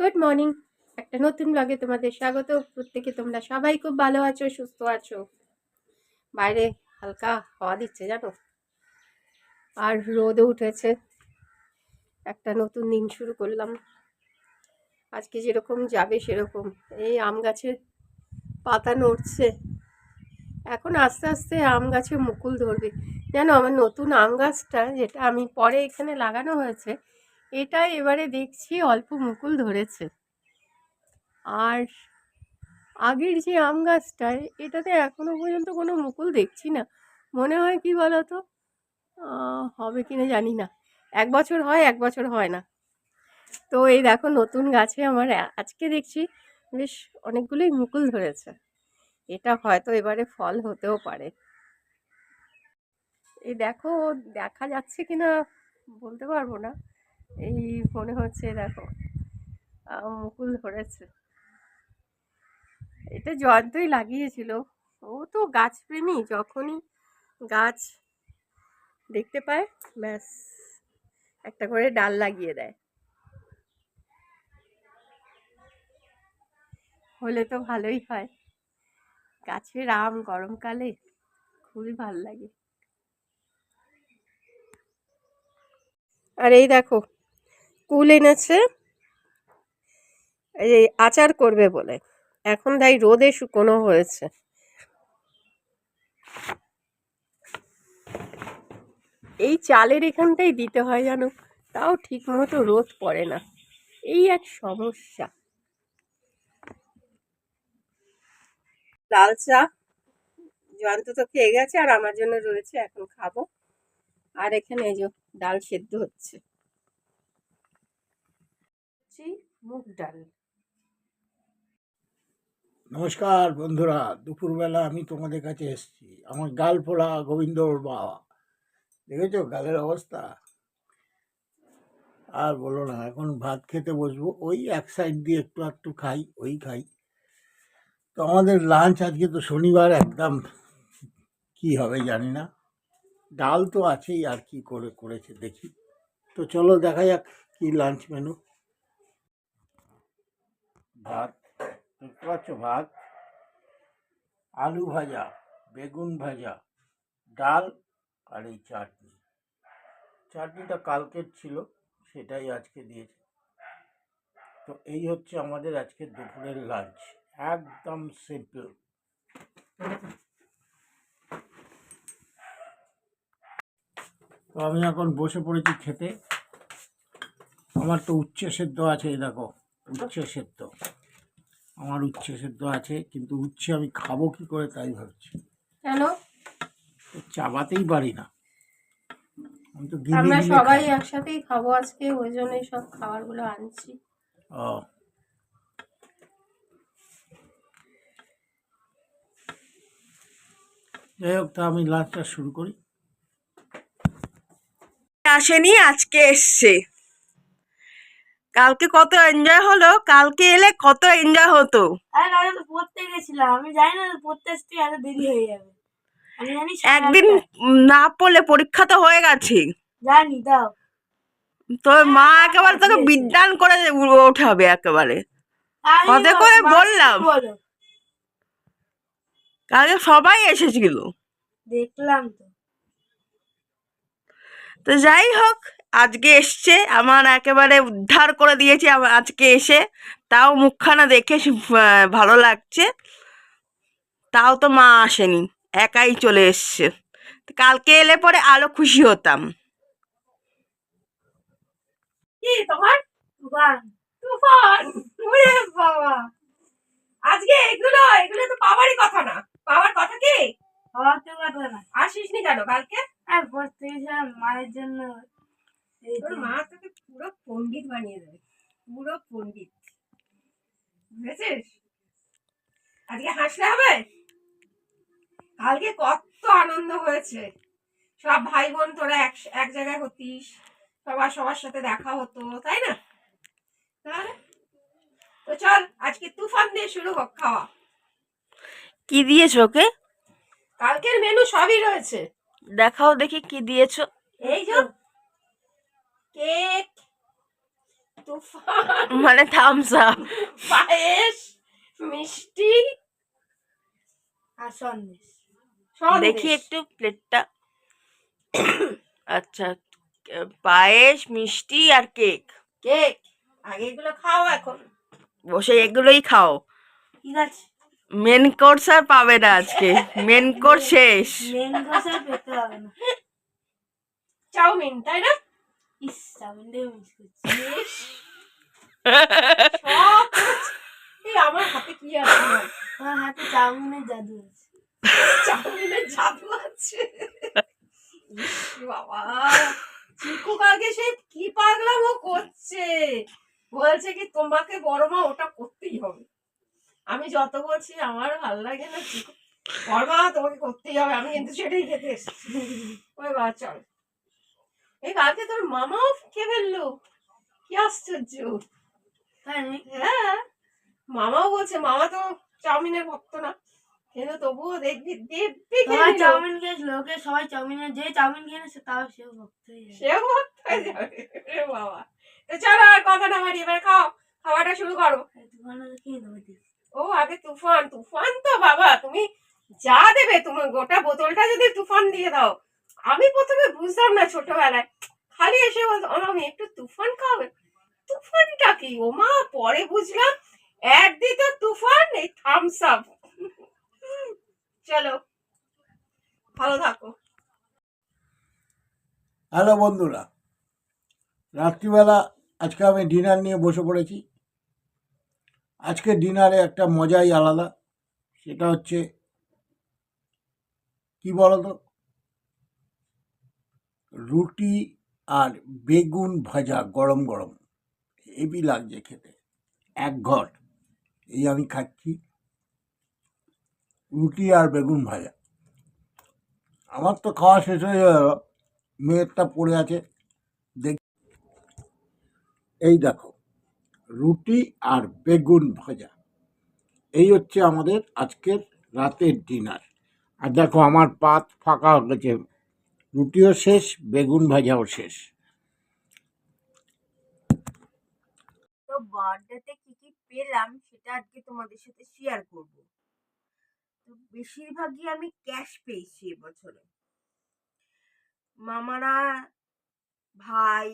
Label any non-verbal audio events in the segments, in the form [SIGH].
Good morning একটা নতুন ব্লগে তোমাদের স্বাগত। প্রত্যেকে তোমরা সবাই খুব ভালো আছো, সুস্থ আছো? বাইরে হালকা হাওয়া দিচ্ছে, জানো? আর রোদও উঠেছে। একটা নতুন দিন শুরু করলাম। আজকে যেরকম যাবে সেরকম। এই আম গাছের পাতা নড়ছে। এখন আস্তে আস্তে আম গাছে মুকুল ধরবে। জানো, আমার নতুন আম গাছটা, যেটা আমি পরে এখানে লাগানো হয়েছে এটা এবারে দেখছি অল্প মুকুল ধরেছে। আর আগের যে আম গাছটায়, এটাতে এখনও পর্যন্ত কোনো মুকুল দেখছি না। মনে হয় কি বলতো? হবে কি না জানি না। এক বছর হয়, এক বছর হয় না। তো এই দেখো নতুন গাছে আমার আজকে দেখছি বেশ অনেকগুলোই মুকুল ধরেছে। এটা হয়তো এবারে ফল হতেও পারে। এই দেখো, দেখা যাচ্ছে কিনা বলতে পারব না। এই মনে হচ্ছে দেখো মুকুল ধরেছে। এটা জয়ন্তই লাগিয়েছিল। ও তো গাছপ্রেমী, যখনই গাছ দেখতে পায়, ব্যাস, একটা করে ডাল লাগিয়ে দেয়। হলে তো ভালোই হয়। গাছের আম গরমকালে খুবই ভালো লাগে। আর এই দেখো কুল এনেছে। এই আচার করবে বলে। এখন তাই রোদে শুকনো হয়েছে। এই চালের এখানটাই দিতে হয় জানো? তাও ঠিক মতো রোদ পড়ে না। এই এক সমস্যা। লাল চা। জয়ন্ত তো খেয়ে গেছে আর আমার জন্য রয়েছে, এখন খাব। আর এখানে এই যে ডাল সেদ্ধ হচ্ছে হচ্ছে মুগ ডাল। নমস্কার বন্ধুরা, দুপুরবেলা আমি তোমাদের কাছে এসেছি। আমার গাল ফোলা গোবিন্দর বাবা। দেখেছ গালের অবস্থা? আর বলো না, এখন ভাত খেতে বসবো। ওই এক সাইড দিয়ে একটু একটু খাই, ওই খাই। তো আমাদের লাঞ্চ আজকে তো শনিবার, একদম কি হবে জানি না। ডাল তো আছেই, আর কি করে করেছে দেখি। তো চলো দেখা যাক কি লাঞ্চ মেনু ভাত দেখতে ভাত, আলু ভাজা, বেগুন ভাজা, ডাল, আর এই চাটনি। চাটনিটা কালকের ছিল, সেটাই আজকে দিয়েছে। তো এই হচ্ছে আমাদের আজকে দুপুরের লাঞ্চ একদম সিম্পল তো আমি এখন বসে পড়েছি খেতে। আমার তো উচ্ছে সেদ্ধ আছে দেখো উচ্ছে সেদ্ধ। আমার উচ্ছে সেদ্ধ আছে কিন্তু উচ্ছে আমি খাব কি করে তাই ভাবছি। কেন? চাবাতেই পারি না। আমি তো গিলে আমরা গিলে সবাই খাই। একসাথেই খাব আজকে ওই জন্যই সব খাবারগুলো আনছি। ও। যাই হোক তা আমি লাঞ্চটা শুরু করি। আসেনি আজকে এসছে। কালকে কত এনজয় হলো? কালকে এলে কত এনজয় হতো? আরে কালকে তো পড়তে গেছিলাম। আমি জানি না পড়তে আসতে এত দেরি হয়ে যাবে। আমি জানি সাড়ে একদিন না পড়লে পরীক্ষা তো হয়ে গেছে। জানি দাও। তোর মা একেবারে তোকে বিদ্যান করে ওঠাবে একেবারে। কত করে বললাম? বলো? কালকে সবাই এসেছিল। দেখলাম তো। তো যাই হোক আজকে এসছে আমার একেবারে উদ্ধার করে দিয়েছে আজকে এসে। তাও মুখখানা দেখে ভালো লাগছে। তাও তো মা আসেনি একাই চলে এসছে। কালকে এলে পরে আরও খুশি হতাম। কি তোমার? তুফান। তুফান? আজকে এগুলো এগুলো তো পাওয়ারই কথা না। পাওয়ার কথা কি? হওয়ার তো কথা না। আসিস নি কেন কালকে? আর পড়তে মায়ের জন্য তোর মা তোকে পুরো পণ্ডিত বানিয়ে দেবে পুরো পণ্ডিত। বুঝেছিস? আজকে হাসলে হবে? কালকে কত আনন্দ হয়েছে। সব ভাই বোন তোরা এক এক জায়গায় হতিস সবার সবার সাথে দেখা হতো তাই না? তাহলে? তো চল আজকে তুফান দিয়ে শুরু হোক খাওয়া। কি দিয়েছ ওকে? কালকের মেনু সবই রয়েছে। দেখাও দেখি কি দিয়েছ। এই যে কেক তুফান মানে থামস আপ পায়েস মিষ্টি আর সন্দেশ। দেখি একটু প্লেটটা আচ্ছা পায়েস মিষ্টি আর কেক। কেক। আগে এগুলো খাও এখন। বসে এগুলোই খাও। ঠিক আছে। মেন কোর্স আর পাবে না আজকে। মেন কোর্স শেষ। মেন কোর্সে পেতে হবে না। চাউমিন তাই না? ইস চাউমিনটাই মিস [LAUGHS] করছি। এই আমার হাতে কি আছে? তোমার হাতে চাউমিনের জাদু আছে। চাউমিনের জাদু আছে। বাবা। চিকু কালকে সে কি পাগলামো করছে? বলছে কি তোমাকে বড় মা ওটা করতেই হবে। আমি যত বলছি আমার ভালো লাগে না চিকু। বড় মা তোমাকে করতেই হবে। আমি কিন্তু সেটাই খেতে এসেছি। ওই বা চল। এই কালকে তোর মামাও খেয়ে ফেলল। কি আশ্চর্য। হ্যাঁ মামাও বলছে মামা তো চাউমিনের ভক্ত না। কিন্তু তবুও দেখবি দেখবি সবাই চাউমিন খেয়েছিল ওকে সবাই চাউমিনের যে চাউমিন খেয়ে নিয়েছে তাও সেও ভক্ত সেও ভক্ত হয়ে যাবে। বাবা। তো চলো আর কথা না মারি এবার খাও খাওয়াটা শুরু করো। ও আগে তুফান তুফান তো বাবা তুমি যা দেবে তুমি গোটা বোতলটা যদি তুফান দিয়ে দাও। আমি প্রথমে বুঝতাম না ছোটবেলায়। খালি এসে বলতো "ও, আমি একটু তুফান খাবে? তুফানটা কি? ও মা পরে বুঝলাম এক দিতে তুফান এই থামস আপ চলো ভালো থাকো। হ্যালো বন্ধুরা রাত্রিবেলা আজকে আমি ডিনার নিয়ে বসে পড়েছি। আজকে ডিনারে একটা মজাই আলাদা সেটা হচ্ছে কি বলতো? রুটি আর বেগুন ভাজা গরম গরম, হেভি লাগছে খেতে। এক ঘর, এই আমি খাচ্ছি। রুটি আর বেগুন ভাজা। আমার তো খাওয়া শেষ হয়ে গেল, মেয়েরটা পড়ে আছে। দেখ, এই দেখো, রুটি আর বেগুন ভাজা। এই হচ্ছে আমাদের আজকের রাতের ডিনার। আর দেখো, আমার পাত ফাঁকা হয়ে গেছে। রুটিও শেষ, বেগুন ভাজাও শেষ। তো বার্থডেতে কি কি পেলাম সেটা আজকে তোমাদের সাথে শেয়ার করব। তো বেশিরভাগই আমি ক্যাশ পেয়েছি এবছরে। মামারা ভাই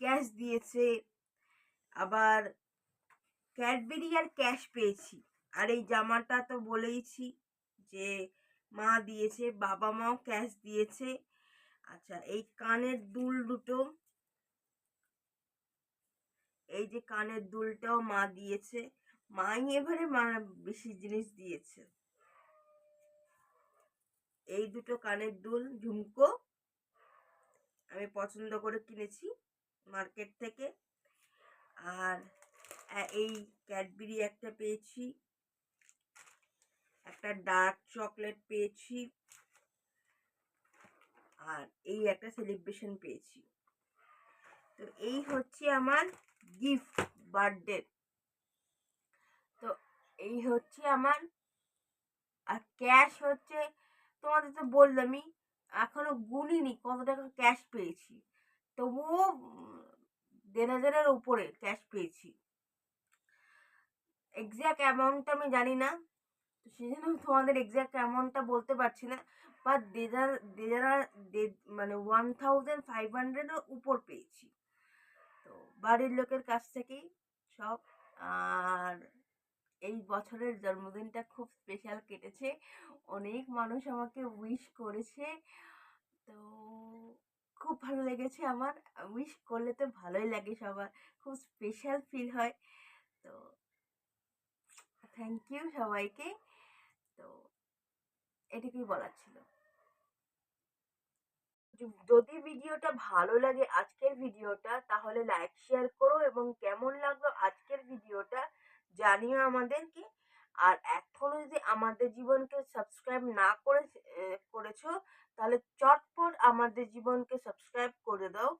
ক্যাশ দিয়েছে, আবার ক্যাডবেরি আর ক্যাশ পেয়েছি। আর এই জামাটা তো বলেইছি যে মা দিয়েছে বাবা মাও ক্যাশ দিয়েছে। আচ্ছা এই কানের দুল দুটো। এই যে কানের দুলটাও মা দিয়েছে। মাই এবারে মা বেশি জিনিস দিয়েছে। এই দুটো কানের দুল, ঝুমকো, আমি পছন্দ করে কিনেছি মার্কেট থেকে। আর এই ক্যাডবেরি একটা পেয়েছি। একটা ডার্ক চকলেট পেয়েছি। আর এই একটা সেলিব্রেশন পেয়েছি। তো এই হচ্ছে আমার গিফট বার্থডে তো এই হচ্ছে আমার, আর ক্যাশ হচ্ছে, তোমাদের তো বললামই, এখনও গুনিনি, কত টাকা ক্যাশ পেয়েছি। তবুও দেড় হাজারের উপরে ক্যাশ পেয়েছি। এক্স্যাক্ট অ্যামাউন্টটা আমি জানি না। তো সেই জন্য তোমাদের এক্স্যাক্ট অ্যামাউন্টটা বলতে পারছি না বা দেড় হাজার দেড় হাজার দেড়- মানে ওয়ান থাউজেন্ড ফাইভ হান্ড্রেডের উপর পেয়েছি। তো বাড়ির লোকের কাছ থেকেই সব, আর এই বছরের জন্মদিনটা খুব স্পেশাল কেটেছে। অনেক মানুষ আমাকে উইশ করেছে। তো খুব ভালো লেগেছে আমার। উইশ করলে তো ভালোই লাগে সবার। খুব স্পেশাল ফিল হয়। তো থ্যাংক ইউ সবাইকে। এটুকুই বলার ছিল। যদি ভিডিওটা ভালো লাগে আজকের ভিডিওটা, তাহলে লাইক শেয়ার করো এবং কেমন লাগল আজকের ভিডিওটা জানিও আমাদেরকে। আর এখনও যদি আমাদের জীবনকে সাবস্ক্রাইব না করে করেছ, তাহলে চটপট আমাদের জীবনকে সাবস্ক্রাইব করে দাও।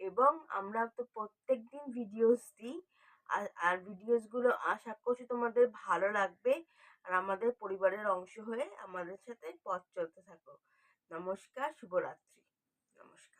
এবং আমরা তো প্রত্যেক দিন ভিডিওস দিই। আর ভিডিওসগুলো আশা করছি তোমাদের ভালো লাগবে। আর আমাদের পরিবারের অংশ হয়ে আমাদের সাথে পথ চলতে থাকো। নমস্কার, শুভরাত্রি। নমস্কার।